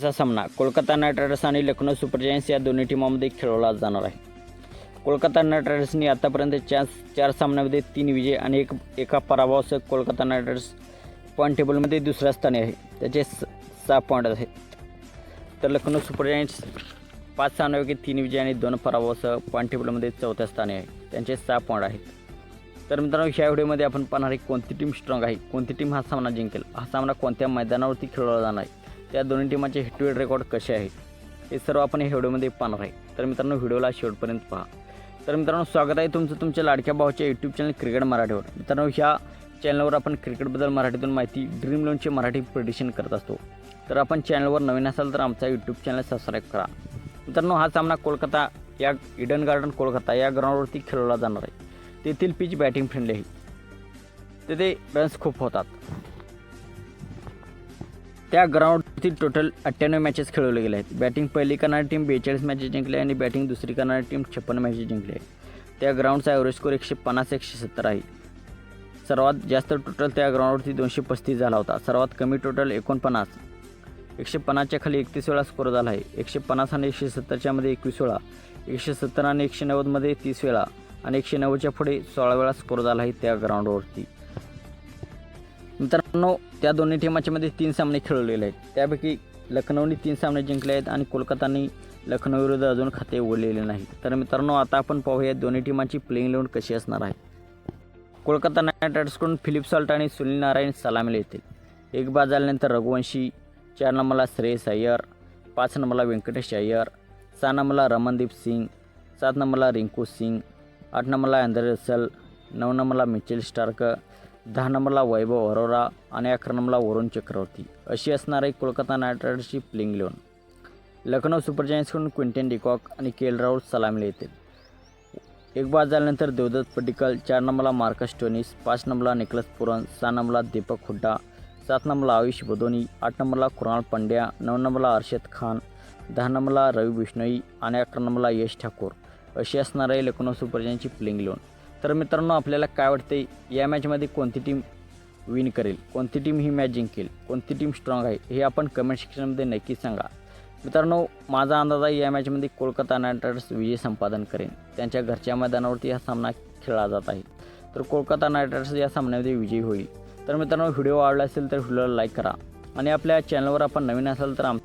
चा सामना. Kolkata Knight riders आणि लखनौ सुपर जायंट्स या दोन्ही टीमामध्ये खेळवला जाणार आहे. कोलकाता नाईट रायडर्सनी आतापर्यंत चार चार सामन्यामध्ये तीन विजय आणि एक एका पराभवासह कोलकाता नाईट रायडर्स पॉईंट टेबलमध्ये दुसऱ्या स्थानी आहे. त्याचे स सहा पॉईंट आहेत. तर लखनौ सुपर जायंट्स पाच सामन्यापैकी तीन विजय आणि दोन पराभवासह पॉईंट टेबलमध्ये चौथ्या स्थानी आहे. त्यांचे सहा पॉईंट आहेत. तर मित्रांनो ह्या व्हिडिओमध्ये आपण पाहणार आहे कोणती टीम स्ट्रॉंग आहे कोणती टीम हा सामना जिंकेल हा सामना कोणत्या मैदानावरती खेळवला जाणार आहे. त्या दोन्ही टीमाचे हेड टू हेड रेकॉर्ड कसे आहेत हे सर्व आपण ह्या व्हिडिओमध्ये पाहणार आहे. तर मित्रांनो व्हिडिओला शेवटपर्यंत पहा. तर मित्रांनो स्वागत आहे तुमचं तुमच्या लाडक्या भावाच्या यूट्यूब चॅनल क्रिकेट मराठीवर. मित्रांनो ह्या चॅनलवर आपण क्रिकेटबद्दल मराठीतून माहिती ड्रीम लोनचे मराठी प्रिडिशन करत असतो. तर आपण चॅनलवर नवीन असाल तर आमचा यूट्यूब चॅनल सबस्क्राईब करा. मित्रांनो हा सामना कोलकाता या इडन गार्डन कोलकाता या ग्राउंडवरती खेळवला जाणार आहे. तेथील पिच बॅटिंग फ्रेंडली आहे. तेथे रन्स खूप होतात. त्या ग्राउंड ग्राउंडवरती टोटल अठ्ठ्याण्णव मॅचेस खेळवले गेले आहेत. बॅटिंग पहिली करणारी टीम बेचाळीस मॅचेस जिंकली आणि बॅटिंग दुसरी करणारी टीम छप्पन्न मॅचेस जिंकली आहे. त्या ग्राउंडचा ॲव्हरेज स्कोर एकशे पन्नास एकशे सत्तर आहे. सर्वात जास्त टोटल त्या ग्राउंडवरती दोनशे पस्तीस झाला होता. सर्वात कमी टोटल एकोणपन्नास. एकशे पन्नासच्या खाली एकतीस वेळा स्कोर झाला आहे. एकशे पन्नास आणि एकशे सत्तरच्या मध्ये एकवीस वेळा. एकशे सत्तर आणि एकशे नव्वदमध्ये तीस वेळा. आणि एकशे नव्वदच्या पुढे सोळा वेळा स्कोर झाला आहे त्या ग्राउंडवरती मित्रांनो त्या दोन्ही टीमाच्या मध्ये तीन सामने खेळवलेले आहेत. त्यापैकी लखनौनी तीन सामने जिंकले आहेत आणि कोलकातानी लखनौ विरुद्ध अजून खाते उघडलेले नाही. तर मित्रांनो आता आपण पाहूया दोन्ही टीमांची प्लेइंग इलेव्हन कशी असणार आहे. कोलकाता नाईट रायडर्सकडून फिलिप सॉल्ट आणि सुनील नारायण सलामीला येतील. एक बाद झाल्यानंतर रघुवंशी चार नंबरला श्रेयस अय्यर पाच नंबरला व्यंकटेश अय्यर सहा नंबरला रमनदीप सिंग सात नंबरला रिंकू सिंग आठ नंबरला अँदर रसल नऊ नंबरला मिचेल स्टार्क दहा नंबरला वैभव अरोरा आणि अकरा नंबरला वरुण चक्रवर्ती. अशी असणार आहे कोलकाता नाईट रायडर्सची प्लेइंग इलेव्हन लखनौ सुपर जायंट्सकडून क्विंटन डिकॉक आणि के एल राहुल सलामीला येतील एक बाद झाल्यानंतर देवदत्त पडिकल चार नंबरला मार्कस टोनिस पाच नंबरला निकलस पुरन सहा नंबरला दीपक हुड्डा सात नंबरला आयुष बदोनी आठ नंबरला कुणाल पंड्या नऊ नंबरला अर्षद खान दहा नंबरला रवी बिष्णोई आणि अकरा नंबरला यश ठाकूर. अशी असणार आहे लखनौ सुपर जायंटची प्लेइंग इलेव्हन तर मित्रांनो आपल्याला काय वाटते या मॅचमध्ये कोणती टीम विन करेल? कोणती टीम ही मॅच जिंकेल? कोणती टीम स्ट्रॉंग आहे? हे आपण कमेंट सेक्शनमध्ये नक्की सांगा. मित्रांनो माझा अंदाज आहे या मॅचमध्ये कोलकाता नाईट रायडर्स विजय संपादन करेन. त्यांच्या घरच्या मैदानावरती हा सामना खेळला जात आहे. तर कोलकाता नाईट रायडर्स या सामन्यामध्ये विजयी होईल. तर मित्रांनो व्हिडिओ आवडला असेल तर व्हिडिओला लाईक करा. आणि आपल्या चॅनलवर आपण नवीन असाल तर आम